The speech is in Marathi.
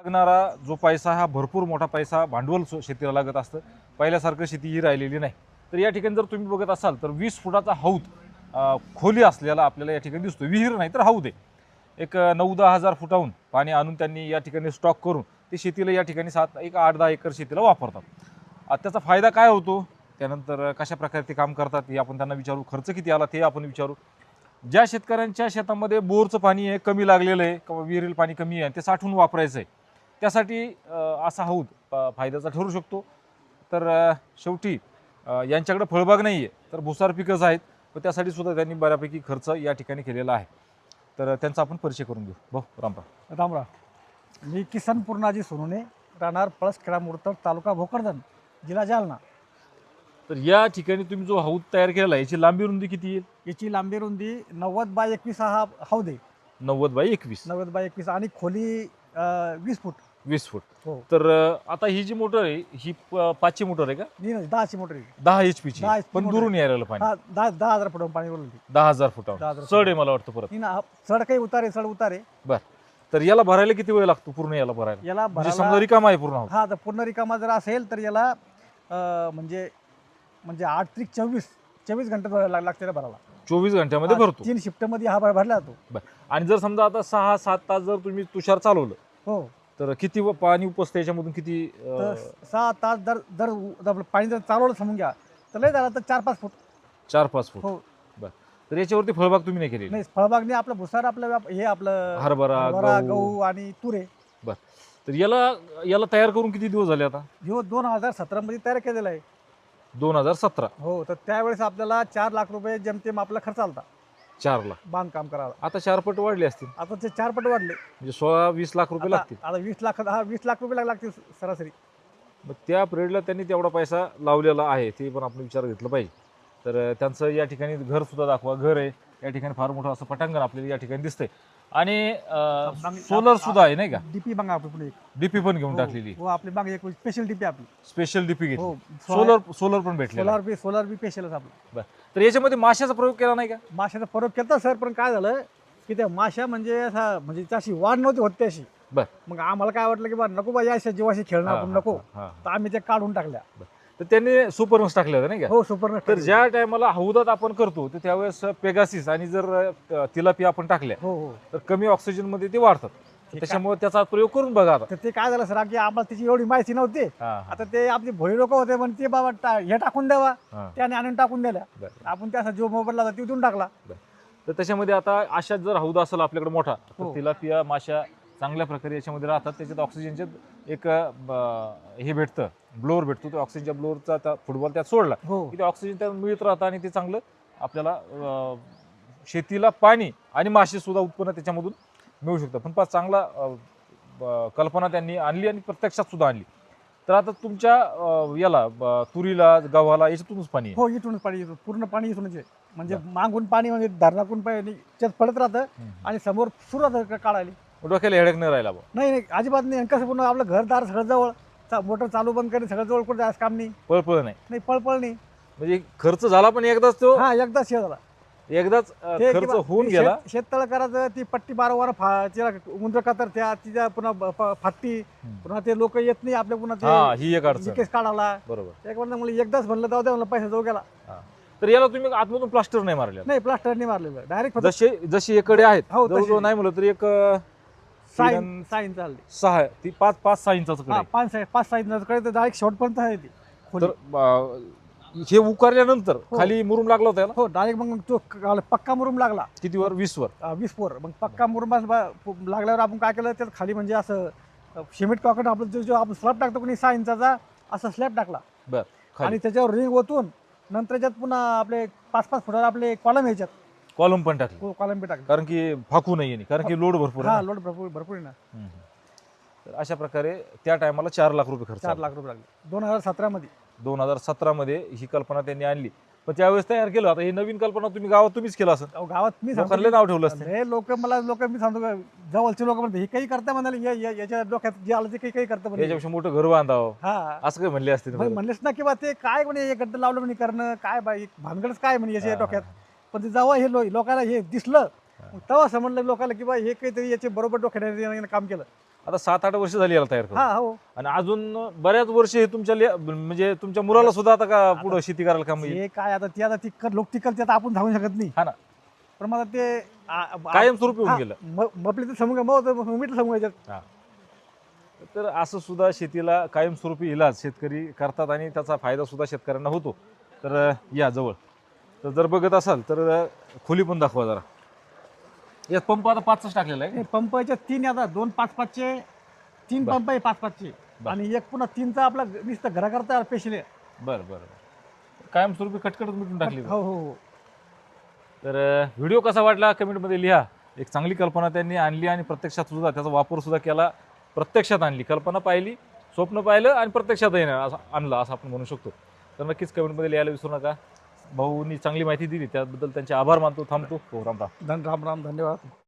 लागणारा जो पैसा हा भरपूर मोठा पैसा भांडवल शेतीला लागत असतं. पहिल्यासारखं शेती ही राहिलेली नाही. तर या ठिकाणी जर तुम्ही बघत असाल तर वीस फुटाचा हौद खोली असलेला आपल्याला या ठिकाणी दिसतो विहीर नाही तर हौद आहे. एक नऊ दहा हजार फुटाहून पाणी आणून त्यांनी या ठिकाणी स्टॉक करून ते शेतीला या ठिकाणी सात एक आठ दहा एकर शेतीला वापरतात. त्याचा फायदा काय होतो? त्यानंतर कशा प्रकारे ते काम करतात हे आपण त्यांना विचारू. खर्च किती आला ते आपण विचारू. ज्या शेतकऱ्यांच्या शेतामध्ये बोरचं पाणी आहे कमी लागलेलं आहे किंवा विहिरील पाणी कमी आहे ते साठवून वापरायचं आहे. त्यासाठी असा हौद फायद्याचा ठरू शकतो. तर शेवटी यांच्याकडे फळबाग नाही आहे तर भुसार पिकंच आहेत. पण त्यासाठी सुद्धा त्यांनी बऱ्यापैकी खर्च या ठिकाणी केलेला आहे. तर त्यांचा आपण परिचय करून घेऊ भाऊ रामराम. रामराव मी किसन पूर्णाजी सोनवणे राहणार पळसखेडा मुर्तड तालुका भोकरदन जिल्हा जालना. तर या ठिकाणी तुम्ही जो हौद तयार केलेला आहे याची लांबी रुंदी किती येईल? याची लांबी रुंदी नव्वद बाय एकवीस हा हौद आहे नव्वद बाय एकवीस. नव्वद बाय एकवीस आणि खोली वीस फूट. वीस फूट. हो. तर अं, आता ही जी मोटर आहे ही प- पाचशे मोटर आहे का? नाही नाही, दहाची मोटर आहे. दहा एच पीची दहा HP पण. दुरून यायला पाणी. दहा दहा हजार फुटावून पाणी ती दहा हजार दहा फुटावर हजार चढ आहे मला वाटतं परत. ना चढ काही उतारे चढ उतारे. तर याला भरायला किती वेळ लागतो पूर्ण याला भरायला? याला म्हणजे भरायला समजा रिकामा आहे पूर्ण. हा तर पूर्ण रिकामा जर असेल तर याला अं, म्हणजे म्हणजे आठ त्रिक चोवीस चोवीस घंटे भरायला लाग- लागते भरायला. चोवीस घंट्यामध्ये हा, भरतो. तीन शिफ्टमध्ये हा भर- भरला जातो. आणि जर समजा आता सहा सात तास जर तुम्ही तुषार चालवलं हो. तर किती व- पाणी उपसतं याच्यामधून किती तर सहा तास जर उ- जर पाणी जर चालवलं समजून घ्या तर लय झालं तर चार पाच फूट. चार पाच फूट. हो. तर याच्यावरती फळबाग तुम्ही नाही केलेली? नाही फळबागने आपलं भुसार आपलं व्याप- हे आपलं हरभरा हरभरा, गहू. गहू आणि तुरे. तर याला याला तयार करून किती दिवस झाले आता? ह्यो दोन हजार सतरा मध्ये तयार केलेला आहे. दोन हजार सतरा. हो तर त्यावेळेस आपल्याला चार लाख रुपये जेमतेम आपला खर्च आलता. चार लाख बांधकाम करायला. आता चार पट वाढले असतील. आता ते चार पट वाढले. म्हणजे सोळा वीस लाख रुपये लागतील. आता वीस लाख हा वीस लाख रुपये लाग- लागतील सरासरी. मग त्या पिरियडला त्यांनी तेवढा पैसा लावलेला आहे ते पण आपण विचार घेतलं पाहिजे. तर अं, त्यांचं या ठिकाणी घर सुद्धा दाखवा घर आहे. या ठिकाणी फार मोठं असं पटांगण आपल्याला या ठिकाणी दिसतंय. आणि सोलर सुद्धा आहे नाही का? डीपी बांगा आपली पुढे एक. डीपी पण घेऊन हो, टाकलेली. हो आपली बांग एक स्पेशल डीपी आपली. स्पेशल डीपी घेतली. हो सोलर सोलर पण भेटले सोलार बी सोलार बी स्पेशलच आपलं. तर याच्यामध्ये माशाचा प्रयोग केला नाही का? माशाचा परत केला सर पण काय झालं की त्या माशा म्हणजे असा म्हणजे त्याशी वाढ नव्हती होत त्याशी बर. मग आम्हाला काय वाटलं की बा नको बा या जीवाशी खेळणं आपण नको. हा, हा. तर आम्ही ते काढून टाकल्या. तर त्यांनी सुपरमस टाकले होते नाही का? हो सुपर तर ज्या टायमाला हौदात आपण करतो तर त्यावेळेस पेगासिस आणि जर तिलापी आपण टाकल्या हो हो. तर कमी ऑक्सिजनमध्ये ते वाढतात त्याच्यामुळे त्याचा प्रयोग करून बघा आता. तर ते काय झालं सर की आम्हाला त्याची एवढी माहिती नव्हती. हा, हा, आता ते आपले भोळी लोक होते पण ते बाबा टा- हे टाकून द्यावा. हा. त्याने आणून टाकून दिल्या. बरं. आपण त्याचा जो मोबाईल होता तिथून टाकला. तर त्याच्यामध्ये आता अशा जर हौदा असेल आपल्याकडे मोठा तर हो. तिलापिया माशा चांगल्या प्रकारे याच्यामध्ये राहतात. त्याच्यात ऑक्सिजनचे एक हे भेटतं. ब्लोअर भेटतो. त्या ऑक्सिजनच्या ब्लोअरचा त्या फुटबॉल त्यात सोडला हो. की ते ऑक्सिजन त्यात मिळत राहतं आणि ते चांगलं आपल्याला शेतीला पाणी आणि मासे सुद्धा उत्पन्न त्याच्यामधून मिळू शकतं. पण फार चांगला कल्पना त्यांनी आणली आणि प्रत्यक्षात सुद्धा आणली. तर आता तुमच्या याला तुरीला गव्हाला याच्यातूनच पाणी हो इथूनच पाणी येतो. पूर्ण पाणी इथूनच आहे. म्हणजे मागून पाणी म्हणजे धरणाकून पाणी त्यात पडत राहतं. आणि समोर सुरुवात काढायली डोक्याला हेडक नाही राहिला बा नाही नाही अजिबात नाही. आणि कसं पूर्ण आपलं घरदार सगळं जवळ चा- मोटर चालू बंद करणे सगळं जवळ कुठं जायचं काम नाही. पळपळ नाही. नाही पळपळ नाही. म्हणजे खर्च झाला पण एकदाच तो? हा एकदा शेत झाला. एकदाच अं, ते खर्च किंवा होऊन ते गेला? शेत- शेततळ करायचं ती पट्टी बारोबार फा तिला उंदर कातरत्या तिच्या पुन्हा ब- फ- फाटती. हम्म. पुन्हा ते लोक येत नाही आपल्या पुन्हा हा ही एक अडचण. लिकेज काढायला. बरोबर. एक म्हणलं मला एकदाच म्हणलं जाऊ द्या म्हणलं पैसा जाऊ गेला. तर याला तुम्ही आतमधून प्लास्टर नाही मारले नाही प्लास्टरने मारलेलं. डायरेक्ट फक्त जसे जशी एकडे आहेत हो, तशी. जवळजवळ नाही म्हणलं तरी एक अं, साईन साईन चालली. सहा ती पाच पाच सहा इंचाचं कडे हा आहे. पाच पाच कडे तर डायरेक्ट शेवटपर्यंत आहे ती. खोली. तर अं, हे उकारल्यानंतर हो. खाली मुरुम लागला होता याला? हो डायरेक्ट मग तो क- पक्का मुरुम लागला. किती वर वीस वर अं, वीस पोर मग पक्का मुरुम ब- लागल्यावर आपण काय केलं त्यात खाली म्हणजे असं अं, सिमेंट कॉकट आपलं जो जो आपण स्लॅब टाकतो कोणी सहा इंचाचा असा स्लॅब टाकला. बर खाली. आणि त्याच्यावर रिंग ओतून नंतर त्याच्यात पुन्हा आपले पाच पाच फुटावर आपले कॉलम यायच्यात. कॉलम पण टाकले. कॉलम बी टाकले. कारण की फाकू नाही कारण की लोड भरपूर आहे हा ना. लोड भरपूर भरपूर आहे ना. हम्म. तर अशा प्रकारे त्या टायमाला चार लाख रुपये खर्च चार आला. लाख रुपये लागले. दोन हजार सतरा मध्ये. दोन हजार सतरा मध्ये ही कल्पना त्यांनी आणली. पण त्यावेळेस तयार केलं. आता ही नवीन कल्पना तुम्ही गावात तुम्हीच केलं असं. अहो, गावात मी सांगतो लोकांना नाव ठेवलं असतं. हे लोक मला लोक मी सांगतो का, जवळचे लोक म्हणते हे काही करता म्हणाले या- या- याच्या डोक्यात जे आलं ते काही काही करतं म्हणे याच्यापेक्षा मोठं घर बांधावं. हा. असं काय म्हणले असते भाई म्हणलेच ना की बा ते काय म्हणे हे गड्ड लावलं म्हणे करणं काय बाई भानगडच काय म्हणे याच्या डोक्यात? पण ते जेव्हा हे लो- लोकांना हे दिसलं. मग तेव्हा समजलं लोकांना की बा हे काहीतरी याचे बरोबर डोक्यात याने काम केलं. आता सात आठ वर्ष झाली याला तयार करून. हा हो. आणि अजून बऱ्याच वर्ष हे तुमच्या ले- म्हणजे तुमच्या मुलाला सुद्धा आता का पुढे शेती करायला काम येईल? हे काय आता ती आता ती कर- लोक ती करते आता आपण सांगू शकत नाही. हा ना. पण मला ते कायमस्वरूपी होऊन गेलं. म- मपले तर समूह मग उमेटलं समूह याच्यात तर असं सुद्धा शेतीला कायमस्वरूपी इलाज शेतकरी करतात आणि त्याचा फायदा सुद्धा शेतकऱ्यांना होतो. तर अं, या जवळ. तर जर बघत असाल तर खोली पण दाखवा जरा. यात पंप आता पाचच टाकलेला आहे. हे पंप याच्यात तीन आता दोन पाच पाचचे तीन बर. पंप आहे पाच पाचचे. बर. आणि एक पुन्हा तीनचा आपला नुसतं घराकरता स्पेशल आहे. बरं बरं बरं. कायमस्वरूपी कटकटच मिटून टाकली. हो हो हो. तर व्हिडिओ कसा वाटला कमेंटमध्ये लिहा. एक चांगली कल्पना त्यांनी आणली आणि प्रत्यक्षात सुद्धा त्याचा वापर सुद्धा केला. प्रत्यक्षात आणली. कल्पना पाहिली स्वप्न पाहिलं आणि प्रत्यक्षात येणं असं आणलं असं आपण म्हणू शकतो. तर नक्कीच कमेंटमध्ये लिहायला विसरू नका. भाऊनी चांगली माहिती दिली त्याबद्दल त्यांचे आभार मानतो थांबतो. हो राम राम. धन राम राम धन्यवाद.